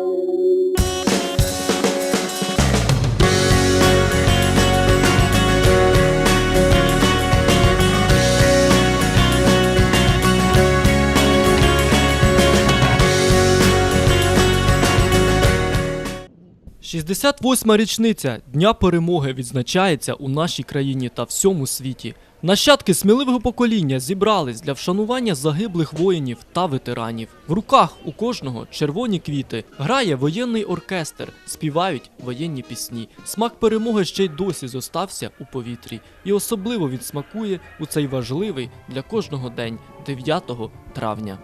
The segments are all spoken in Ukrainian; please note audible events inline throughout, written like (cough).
– 68-ма річниця Дня перемоги відзначається у нашій країні та всьому світі. Нащадки сміливого покоління зібрались для вшанування загиблих воїнів та ветеранів. В руках у кожного червоні квіти. Грає воєнний оркестр, співають воєнні пісні. Смак перемоги ще й досі зостався у повітрі і особливо він смакує у цей важливий для кожного день 9 травня.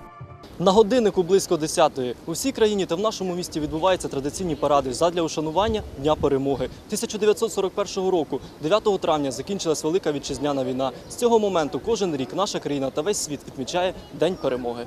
На годиннику близько 10-ї у всій країні та в нашому місті відбуваються традиційні паради задля ушанування Дня перемоги. 1941 року, 9 травня, закінчилась Велика Вітчизняна війна. З цього моменту кожен рік наша країна та весь світ відмічає День перемоги.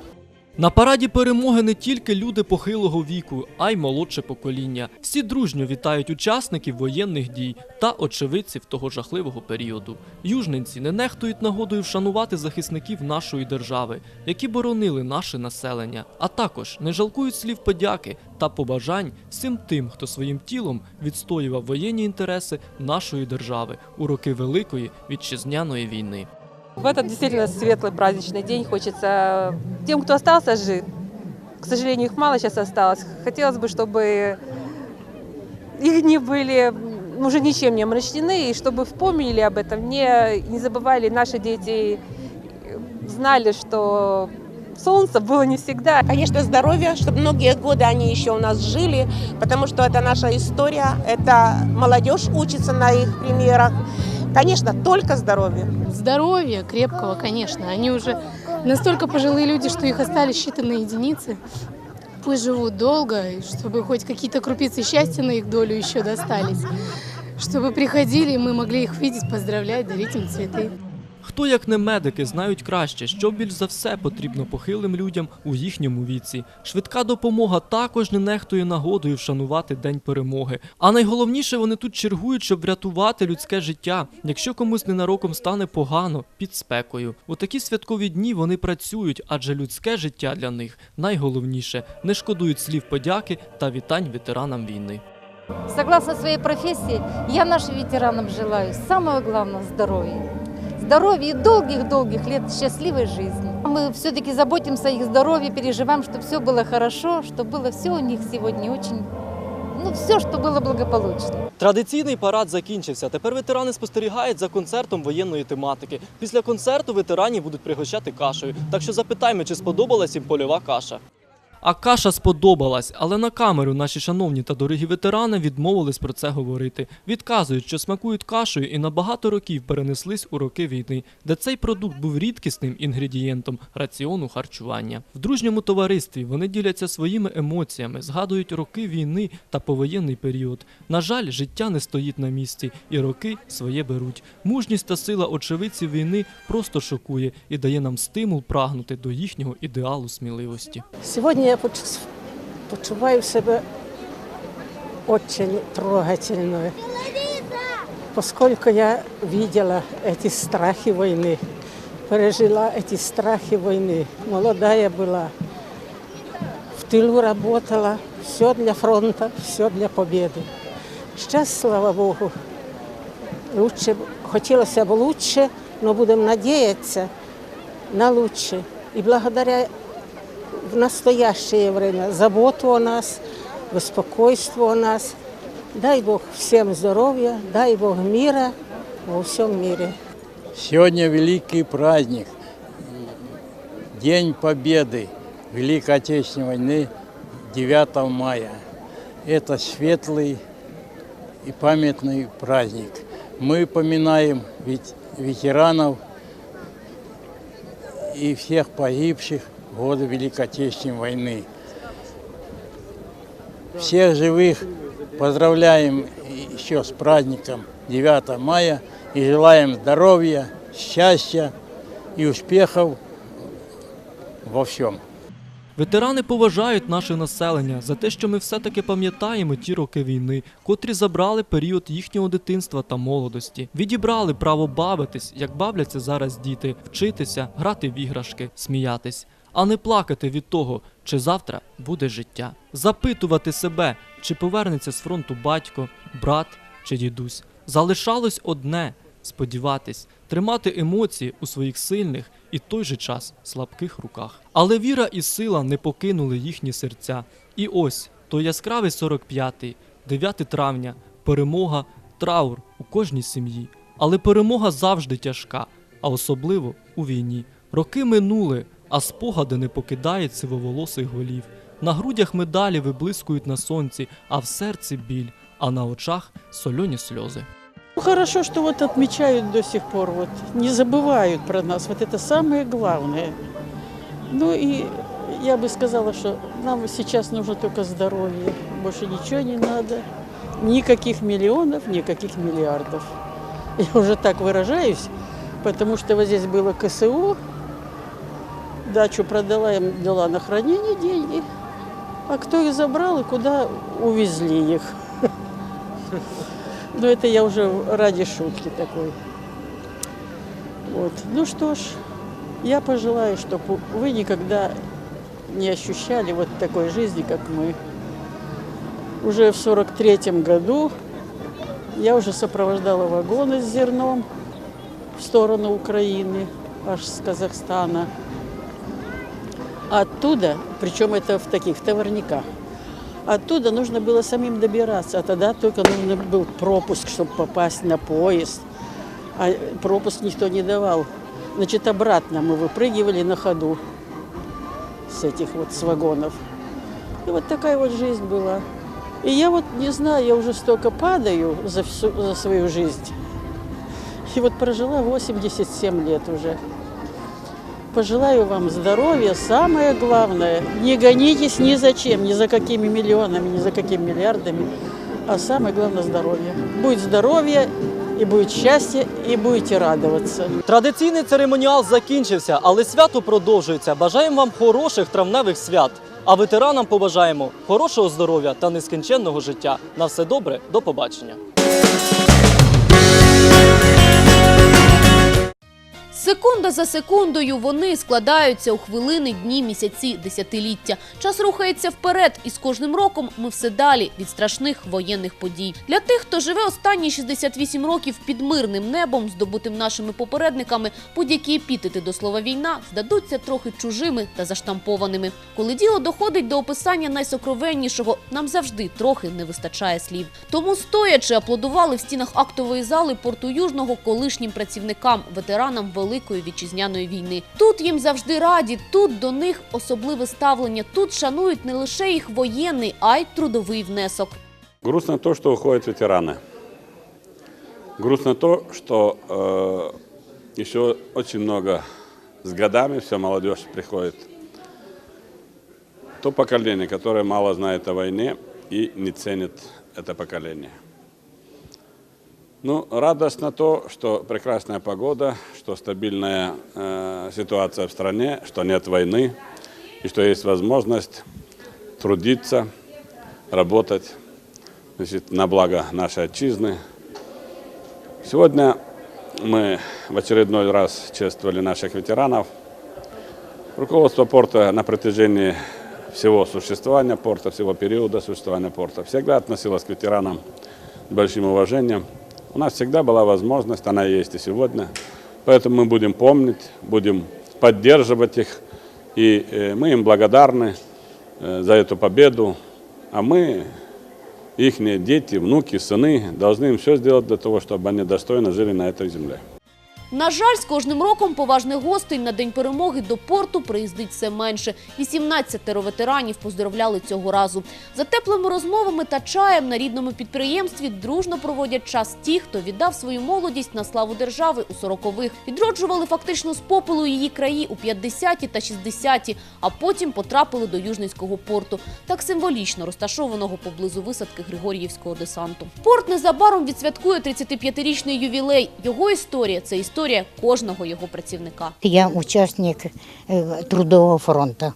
На параді перемоги не тільки люди похилого віку, а й молодше покоління. Всі дружньо вітають учасників воєнних дій та очевидців того жахливого періоду. Южненці не нехтують нагодою вшанувати захисників нашої держави, які боронили наше населення, а також не жалкують слів подяки та побажань всім тим, хто своїм тілом відстоював воєнні інтереси нашої держави у роки Великої вітчизняної війни. В этот действительно светлый праздничный день хочется тем, кто остался жив, к сожалению, их мало сейчас осталось, хотелось бы, чтобы их не были уже ничем не омрачены, и чтобы вспомнили об этом, не, не забывали наши дети, э, знали, что солнце было не всегда, Конечно, здоровья, чтобы многие годы они еще у нас жили, потому что это наша история, это молодежь учится на их примерах. Конечно, только здоровье. Здоровья крепкого, конечно. Они уже настолько пожилые люди, что их остались считанные единицы. Пусть живут долго, и чтобы хоть какие-то крупицы счастья на их долю еще достались. Чтобы приходили, и мы могли их видеть, поздравлять, дарить им цветы. Хто, як не медики, знають краще, що більш за все потрібно похилим людям у їхньому віці. Швидка допомога також не нехтує нагодою вшанувати День перемоги. А найголовніше, вони тут чергують, щоб врятувати людське життя, якщо комусь ненароком стане погано під спекою. У такі святкові дні вони працюють, адже людське життя для них найголовніше. Не шкодують слів подяки та вітань ветеранам війни. Согласно своей профессии, я нашим ветеранам желаю самого главного – здоровья Здоровья и долгих-долгих лет счастливой жизни. Мы все-таки заботимся о их здоровье, переживаем, чтобы все было хорошо, чтобы было все у них сегодня очень, ну, все, что было благополучно. Традиційний парад закінчився. Тепер ветерани спостерігають за концертом воєнної тематики. Після концерту ветеранів будуть пригощати кашею. Так що запитаємо, чи сподобалась їм польова каша. А каша сподобалась, але на камеру наші шановні та дорогі ветерани відмовились про це говорити. Відказують, що смакують кашею і на багато років перенеслись у роки війни, де цей продукт був рідкісним інгредієнтом раціону харчування. В дружньому товаристві вони діляться своїми емоціями, згадують роки війни та повоєнний період. На жаль, життя не стоїть на місці, і роки своє беруть. Мужність та сила очевидців війни просто шокує і дає нам стимул прагнути до їхнього ідеалу сміливості. Сьогодні я поч- почуваю себе очень трогательно, поскольку я видела эти страхи войны, пережила эти страхи войны. Молодая была, в тылу работала, все для фронта, все для победы. Сейчас, слава Богу, лучше, б- хотілося б лучше, но будемо надіятися на лучше. І благодаря в настоящее время заботу о нас, беспокойство о нас. Дай Бог всем здоровья, дай Бог мира во всем мире. Сегодня великий праздник, День Победы Великой Отечественной войны 9 мая. Это светлый и памятный праздник. Мы поминаем ведь ветеранов и всех погибших годы Великой Отечественной войны. Всех живых поздравляем еще с праздником 9 мая и желаем здоровья, счастья и успехов во всем. Ветерани поважають наше населення за те, що ми все-таки пам'ятаємо ті роки війни, котрі забрали період їхнього дитинства та молодості, відібрали право бавитись, як бавляться зараз діти, вчитися, грати в іграшки, сміятись. а не плакати від того, чи завтра буде життя. Запитувати себе, чи повернеться з фронту батько, брат чи дідусь. Залишалось одне сподіватись, тримати емоції у своїх сильних і той же час слабких руках. Але віра і сила не покинули їхні серця. І ось той яскравий 45-й, 9 травня, перемога, траур у кожній сім'ї. Але перемога завжди тяжка, а особливо у війні. Роки минули, а спогади не покидають сивоволосих голів. На грудях медалі виблискують на сонці, а в серці біль, а на очах сольоні сльози. Ну, Хорошо, что вот отмечают до сих пор, вот не забывают про нас. Вот это самое главное. Ну и я бы сказала, что нам сейчас нужно только здоровье. Больше ничего не надо. Никаких миллионов, никаких миллиардов. Я уже так выражаюсь, потому что вот здесь было КСО, дачу продала, им дала на хранение деньги. А кто их забрал и куда увезли их? Но это я уже ради шутки такой. Вот. Ну что ж, я пожелаю, чтобы вы никогда не ощущали вот такой жизни, как мы. Уже в 43 году я уже сопровождала вагоны с зерном в сторону Украины, аж с Казахстана. Оттуда, причем это в таких в товарниках, Оттуда нужно было самим добираться, а тогда только нужен был пропуск, чтобы попасть на поезд. А пропуск никто не давал. Значит, обратно мы выпрыгивали на ходу с этих вот с вагонов. И вот такая вот жизнь была. И я вот не знаю, я уже столько падаю за, всю, за свою жизнь. И вот прожила 87 лет уже. Пожелаю вам здоровья, самое главное, не гонитесь ни за чем, ни за какими миллионами, ни за какими миллиардами, а самое главное здоровье. Будет здоровье, и будет счастье, и будете радоваться. Традиційний церемоніал закінчився, але свято продовжується. Бажаємо вам хороших травневих свят. А ветеранам побажаємо хорошого здоров'я та нескінченного життя. На все добре, до побачення. Секунда за секундою вони складаються у хвилини, дні, місяці, десятиліття. Час рухається вперед, і з кожним роком ми все далі від страшних воєнних подій. Для тих, хто живе останні 68 років під мирним небом, здобутим нашими попередниками, будь-які епітети до слова війна здадуться трохи чужими та заштампованими. Коли діло доходить до описання найсокровеннішого, нам завжди трохи не вистачає слів. Тому стоячи аплодували в стінах актової зали порту Южного колишнім працівникам, ветеранам Великої вітчизняної війни. Тут їм завжди раді, тут до них особливе ставлення. Тут шанують не лише їх воєнний, а й трудовий внесок. Грустно то, что уходят ветераны. Грустно то, что э, еще очень много с годами вся молодежь приходит. То поколение, которое мало знает о войне и не ценит это поколение. Ну, радостно то, что прекрасная погода, что стабильная э, ситуация в стране, что нет войны и что есть возможность трудиться, работать значит, на благо нашей отчизны. Сегодня мы в очередной раз чествовали наших ветеранов. Руководство порта на протяжении всего существования порта, всего периода существования порта всегда относилось к ветеранам с большим уважением. У нас всегда была возможность, она есть и сегодня. Поэтому мы будем помнить, будем поддерживать их. И э, мы им благодарны э, за эту победу. А мы, их дети, внуки, сыны, должны им все сделать для того, чтобы они достойно жили на этой земле. На жаль, з кожним роком поважних гостей на День перемоги до порту приїздить все менше. 18 ветеранів поздоровляли цього разу. За теплими розмовами та чаєм на рідному підприємстві дружно проводять час ті, хто віддав свою молодість на славу держави у 40-х. Відроджували фактично з попелу її краї у 50-ті та 60-ті, а потім потрапили до Южницького порту, так символічно розташованого поблизу висадки Григоріївського десанту. Порт незабаром відсвяткує 35-річний ювілей. Його історія це історія кожного його працівника. Я участник э, трудового фронта.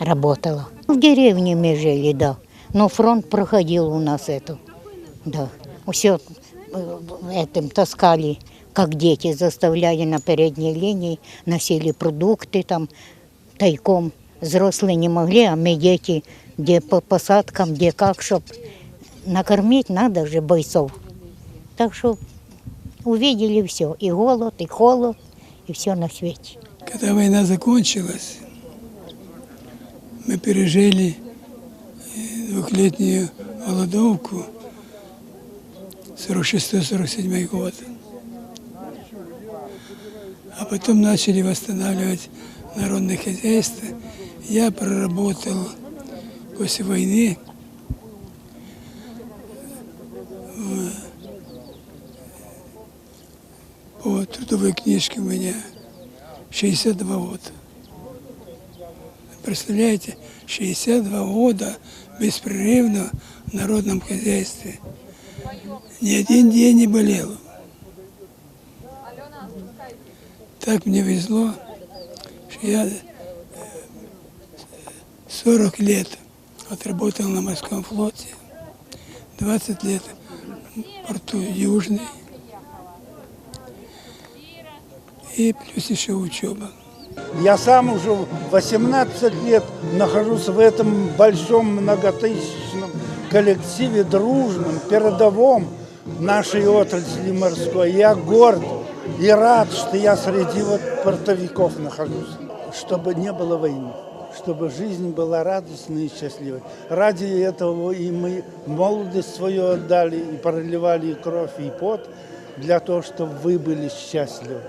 Работала. В деревне мы жили, да. Но фронт проходил у нас это. Да. Все этим таскали, как дети, заставляли на передней линии, носили продукты там. тайком. Взрослые не могли, а мы дети, где по посадкам, где как, чтоб накормить надо же бойцов. Так что увидели все, и голод, и холод, и все на свете. Когда война закончилась, мы пережили э, двухлетнюю голодовку 46-47 год. А потом начали восстанавливать народное хозяйство. Я проработал после войны трудовой книжке у меня 62 года. Представляете, 62 года беспрерывно в народном хозяйстве. Ни один день не болел. Так мне везло, что я э, 40 лет отработал на морском флоте, 20 лет в порту Южный и плюс еще учеба. Я сам уже 18 лет нахожусь в этом большом многотысячном коллективе, дружном, передовом нашей отрасли морской. Я горд и рад, что я среди вот портовиков нахожусь. Чтобы не было войны, чтобы жизнь была радостной и счастливой. Ради этого и мы молодость свою отдали, и проливали и кровь, и пот, для того, чтобы вы были счастливы.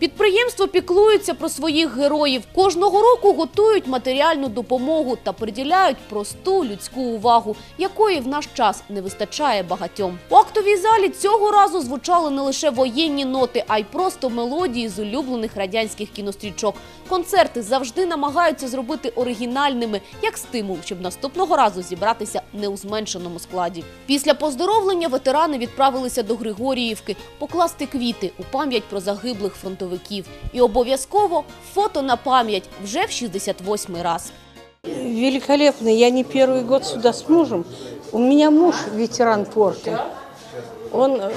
Підприємство піклується про своїх героїв. Кожного року готують матеріальну допомогу та приділяють просту людську увагу, якої в наш час не вистачає багатьом. У актовій залі цього разу звучали не лише воєнні ноти, а й просто мелодії з улюблених радянських кінострічок. Концерти завжди намагаються зробити оригінальними, як стимул, щоб наступного разу зібратися не у зменшеному складі. Після поздоровлення ветерани відправилися до Григоріївки покласти квіти у пам'ять про загиблих фронтовиків. І обов'язково фото на пам'ять вже в 68-й раз. Великолепно. Я не первый год сюда с мужем. У меня муж ветеран порта. Он э,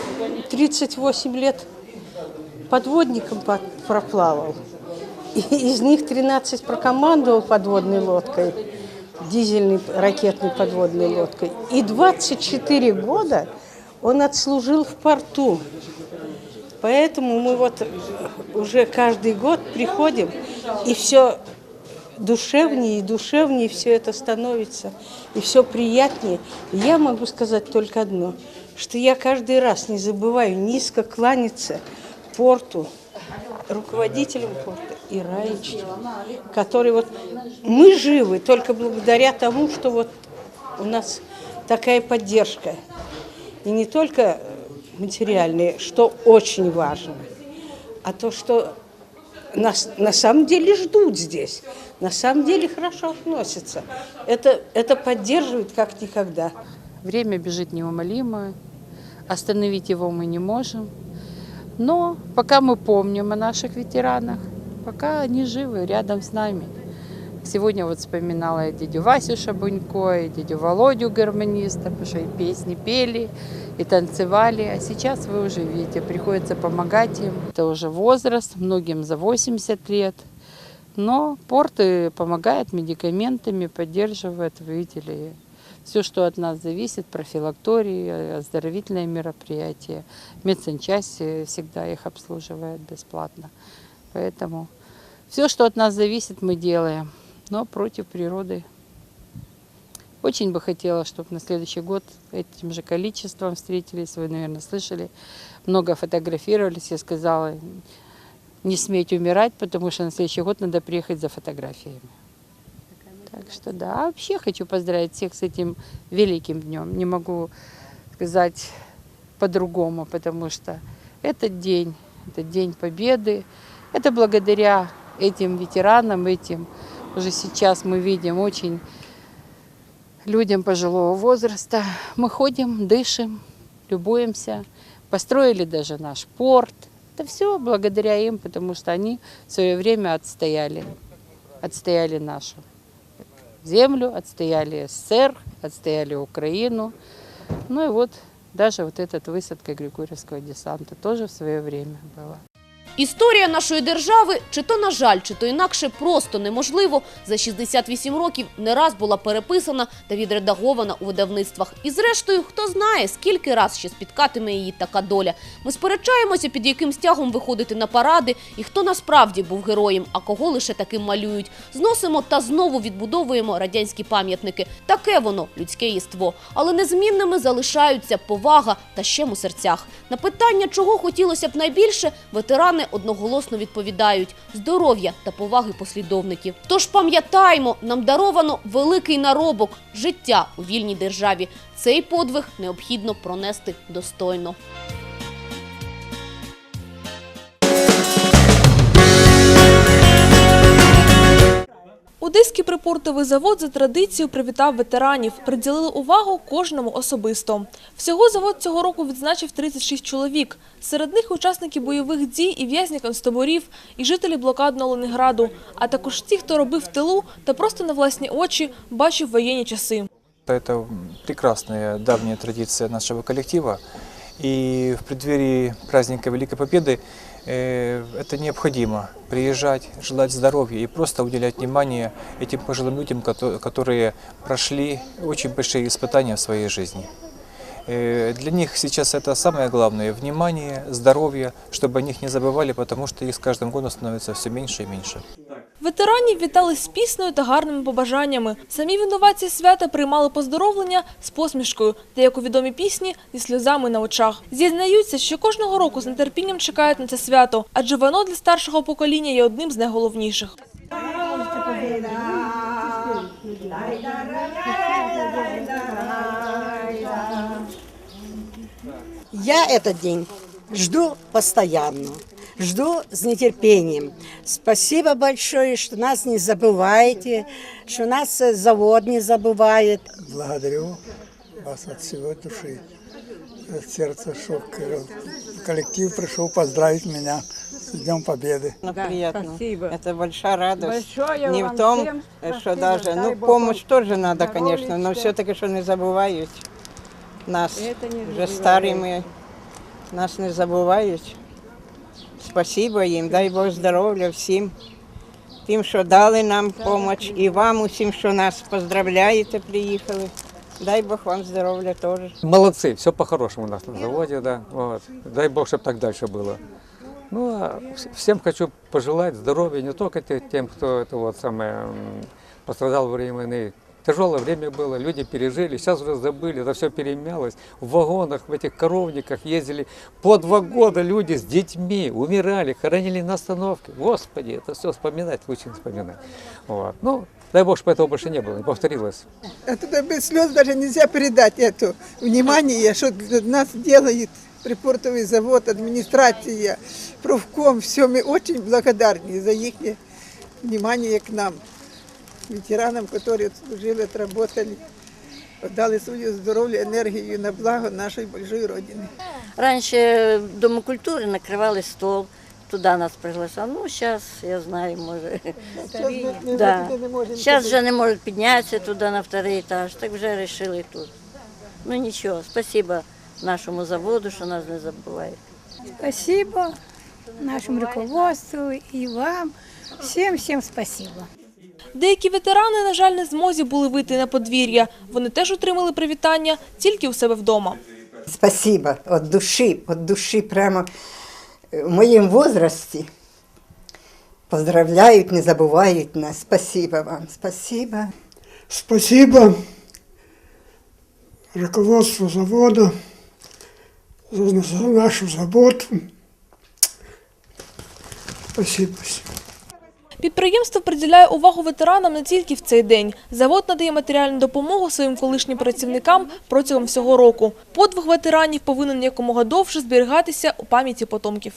38 лет подводником по- проплавал. Из них 13 прокомандовал подводной лодкой, дизельной ракетной подводной лодкой. И 24 года он отслужил в порту. Поэтому мы вот э, уже каждый год приходим, и все душевнее и душевнее все это становится, и все приятнее. Я могу сказать только одно, что я каждый раз не забываю низко кланяться порту, руководителям порта и Раечке, который вот мы живы только благодаря тому, что вот у нас такая поддержка. И не только материальные, что очень важно, а то, что нас на самом деле ждут здесь, на самом деле хорошо относятся. Это, это поддерживает как никогда. Время бежит неумолимо, остановить его мы не можем. Но пока мы помним о наших ветеранах, пока они живы рядом с нами. Сегодня вот вспоминала я дядю Васю Шабунько, и дядю Володю гармониста, потому что и песни пели, и танцевали. А сейчас вы уже видите, приходится помогать им. Это уже возраст, многим за 80 лет. Но порты помогают медикаментами, поддерживают, вы видели, все, что от нас зависит, профилактории, оздоровительные мероприятия. Медсанчасть э, всегда их обслуживает бесплатно. Поэтому все, что от нас зависит, мы делаем. Но против природы. Очень бы хотела, чтобы на следующий год этим же количеством встретились. Вы, наверное, слышали. Много фотографировались. Я сказала, не смейте умирать, потому что на следующий год надо приехать за фотографиями. Так что да, вообще хочу поздравить всех с этим великим днем. Не могу сказать по-другому, потому что этот день, это день победы. Это благодаря этим ветеранам, этим уже сейчас мы видим очень людям пожилого возраста. Мы ходим, дышим, любуемся. Построили даже наш порт. Это все благодаря им, потому что они в свое время отстояли, отстояли нашу землю, отстояли СССР, отстояли Украину. Ну и вот даже вот эта высадка Григорьевского десанта тоже в свое время была. Історія нашої держави, чи то на жаль, чи то інакше просто неможливо, за 68 років не раз була переписана та відредагована у видавництвах. І зрештою, хто знає, скільки раз ще спіткатиме її така доля. Ми сперечаємося, під яким стягом виходити на паради, і хто насправді був героєм, а кого лише таким малюють. Зносимо та знову відбудовуємо радянські пам'ятники. Таке воно людське єство. Але незмінними залишаються повага та щем у серцях. На питання, чого хотілося б найбільше, ветерани одноголосно відповідають здоров'я та поваги послідовників. Тож пам'ятаємо, нам даровано великий наробок життя у вільній державі. Цей подвиг необхідно пронести достойно. Одеський припортовий завод за традицією привітав ветеранів, приділили увагу кожному особисто. Всього завод цього року відзначив 36 чоловік. Серед них учасники бойових дій і в'язні концтаборів, і жителі блокадного Ленінграду, а також ті, хто робив в тилу та просто на власні очі бачив воєнні часи. Это прекрасная давняя традиция нашего коллектива. И в преддверии праздника Великой Победы э, это необходимо приезжать, желать здоровья и просто уделять внимание этим пожилым людям, кото- которые прошли очень большие испытания в своей жизни. Э, Для них сейчас это самое главное – внимание, здоровье, чтобы о них не забывали, потому что их с каждым годом становится все меньше и меньше. Ветеранів вітали з піснею та гарними побажаннями. Самі винуватці свята приймали поздоровлення з посмішкою та, як у відомій пісні, зі сльозами на очах. Зізнаються, що кожного року з нетерпінням чекають на це свято, адже воно для старшого покоління є одним з найголовніших. Я этот день жду постоянно, жду с нетерпением. Спасибо большое, что нас не забываете, что нас э, завод не забывает. Благодарю вас от всего души. От сердца шок. Коллектив пришел поздравить меня с Днем Победы. Ну, приятно. спасибо. Это большая радость. Большое не в том, всем что даже, ну, помощь тоже надо, конечно, но все-таки, что не забывают нас. Это не Уже забывают. старые мы, нас не забывают. Спасибо им, дай Бог здоров'я всім. Тим, що дали нам помощь, і вам усім, що нас поздравляєте, приїхали. Дай Бог вам здоров'я теж. Молодцы, все по-хорошему у нас на заводе, да. Вот. Дай бог, чтобы так дальше было. Ну, а вс- всем хочу пожелать здоровья, не только те- тем, кто это вот самое м, пострадал во время войны. Тяжелое время было, люди пережили, сейчас уже забыли, это все перемялось. В вагонах, в этих коровниках ездили по два года люди с детьми, умирали, хоронили на остановке. Господи, это все вспоминать, не вспоминать. Вот. Ну, дай бог, чтобы этого больше не было, не повторилось. Это без слез даже нельзя передать это внимание, что нас делает припортовый завод, администрация, профком. Все, мы очень благодарны за их внимание к нам, ветеранам, которые служили, отработали, дали свое здоровье, энергию на благо нашей большой Родины. Раньше в Доме культуры накрывали стол, туда нас приглашали. Ну, сейчас, я знаю, может. Сейчас мы- мы (laughs) Да. туда не можем Сейчас туда. же не может подняться туда на второй этаж, так вже решили тут. Ну ничего, спасибо нашему заводу, что нас не забывает. Спасибо нашему руководству и вам. Всем-всем спасибо. Деякі ветерани, на жаль, не змозі були вийти на подвір'я. Вони теж отримали привітання тільки у себе вдома. Спасибо от души, от души прямо в моем возрасте поздравляют, не забывают нас. Спасибо вам, спасибо. Спасибо руководству завода за, за нашу заботу. Спасибо. Підприємство приділяє увагу ветеранам не тільки в цей день. Завод надає матеріальну допомогу своїм колишнім працівникам протягом всього року. Подвиг ветеранів повинен якомога довше зберігатися у пам'яті потомків.